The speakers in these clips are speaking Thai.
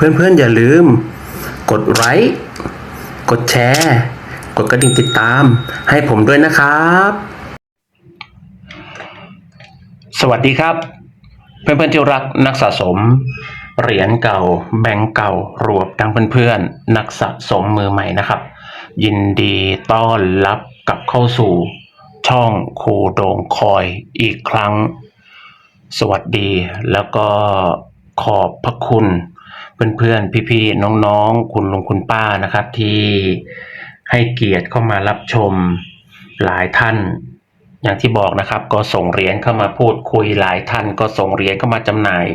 เพื่อนๆ อย่าลืม กดไลค์กดแชร์ กดกระดิ่งติดตาม ให้ผมด้วยนะครับ สวัสดีครับ เพื่อนๆที่รักนักสะสม เหรียญเก่า แบงก์เก่ารวมทั้งเพื่อนๆ นักสะสมมือใหม่นะครับ ยินดีต้อนรับกลับเข้าสู่ช่องครูโดงคอยอีกครั้ง สวัสดีแล้วก็ขอบพระคุณ เพื่อนๆ พี่ๆ น้องๆ คุณลุงคุณป้านะครับ ที่ให้เกียรติเข้ามารับชมหลายท่าน อย่างที่บอกนะครับ ก็ส่งเหรียญเข้ามาพูดคุยหลายท่าน ก็ส่งเหรียญเข้ามาจำหน่าย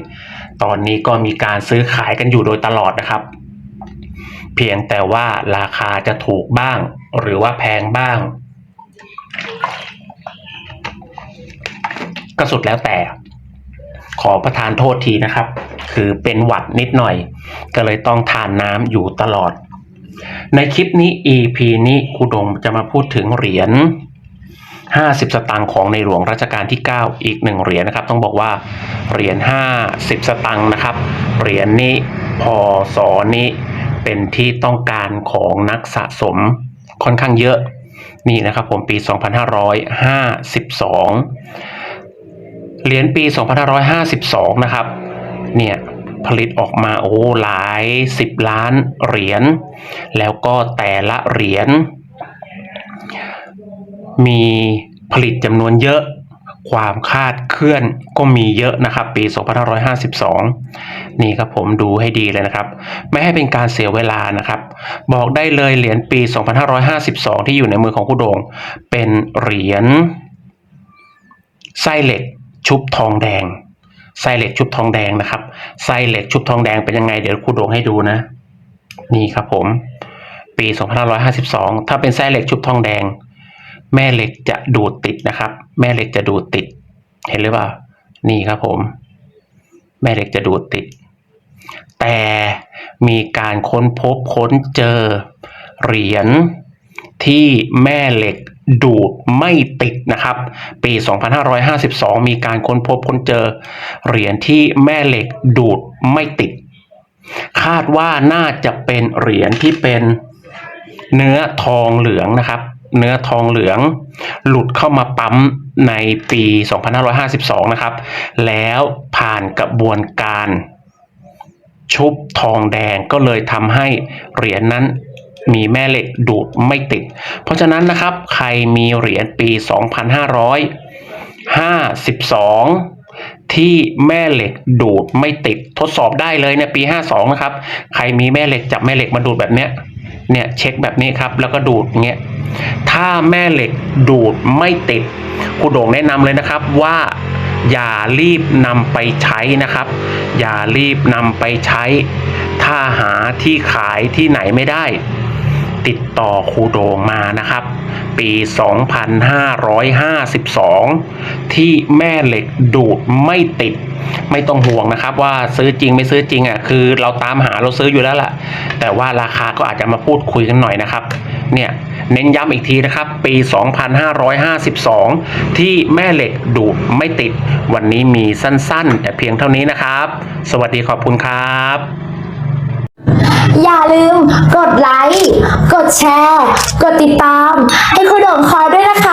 ตอนนี้ก็มีการซื้อขายกันอยู่โดยตลอดนะครับ เพียงแต่ว่าราคาจะถูกบ้าง หรือว่าแพงบ้าง ก็สุดแล้วแต่ ขอประทานโทษทีนะครับ คือเป็นหวัดนิดหน่อย ก็เลยต้องทานน้ำอยู่ตลอด ในคลิปนี้ EP นี้ครูดงจะมาพูดถึงเหรียญ50 สตางค์ของในหลวงรัชกาลที่ 9 อีกหนึ่งเหรียญนะครับ ต้องบอกว่าเหรียญ50 สตางค์นะครับ เหรียญนี้พศนี้เป็นที่ต้องการของนักสะสมค่อนข้างเยอะนี่นะครับผมปี 2552 เหรียญปี 2552 นะครับ เนี่ยผลิตออกมาโอ้หลายสิบล้านเหรียญ แล้วก็แต่ละเหรียญ มีผลิตจำนวนเยอะความคาดเคลื่อนก็มีเยอะนะครับ ปี 2552 นี่ครับผมดูให้ดีเลยนะครับ ไม่ให้เป็นการเสียเวลานะครับ บอกได้เลยเหรียญปี 2552 ที่อยู่ในมือของคุณโดง เป็นเหรียญไส้เหล็กชุบทองแดง ไส้เหล็กชุบทองแดงนะครับไส้เหล็กชุบทองแดงเป็นยังไงเดี๋ยวครูโดงให้ดูนะ นี่ครับผม ปี2552 ถ้าเป็นไส้เหล็กชุบทองแดง แม่เหล็กจะดูดติดนะครับ แม่เหล็กจะดูดติด เห็นหรือเปล่า นี่ครับผม แม่เหล็กจะดูดติด แต่มีการค้นพบค้นเจอเหรียญที่แม่เหล็ก ดูดไม่ติดนะครับ ปี 2552 มีการค้นพบค้นเจอ เหรียญที่แม่เหล็กดูดไม่ติด คาดว่าน่าจะเป็นเหรียญที่เป็นเนื้อทองเหลืองนะครับ เนื้อทองเหลือง หลุดเข้ามาปั๊มในปี 2552 นะครับ แล้วผ่านกระบวนการชุบทองแดงก็เลยทำให้เหรียญนั้น มีแม่เหล็กดูดไม่ติด เพราะฉะนั้นนะครับใครมีเหรียญปี 2552 ที่แม่เหล็กดูดไม่ติดทดสอบได้เลยเนี่ยปี 52 นะครับ ใครมีแม่เหล็กจับแม่เหล็กมาดูดแบบเนี้ยเนี่ยเช็คแบบนี้ครับแล้วก็ดูดเงี้ยถ้าแม่เหล็กดูดไม่ติดครูโด่งแนะนำเลยนะครับว่าอย่ารีบนำไปใช้นะครับ อย่ารีบนำไปใช้ ถ้าหาที่ขายที่ไหนไม่ได้ ติดต่อครูโดงมานะครับ ปี 2552 ที่แม่เหล็กดูดไม่ติด ไม่ต้องห่วงนะครับ ว่าซื้อจริงไม่ซื้อจริงอะคือเราตามหาเราซื้ออยู่แล้วล่ะ แต่ว่าราคาก็อาจจะมาพูดคุยกันหน่อยนะครับ เนี่ยเน้นย้ำอีกทีนะครับ ปี 2552 ที่แม่เหล็กดูดไม่ติด วันนี้มีสั้นๆ แต่เพียงเท่านี้นะครับ สวัสดีขอบคุณครับ อย่าลืมกดไลค์ กดแชร์ กดติดตาม ให้คุณโด่งคอยด้วยนะคะ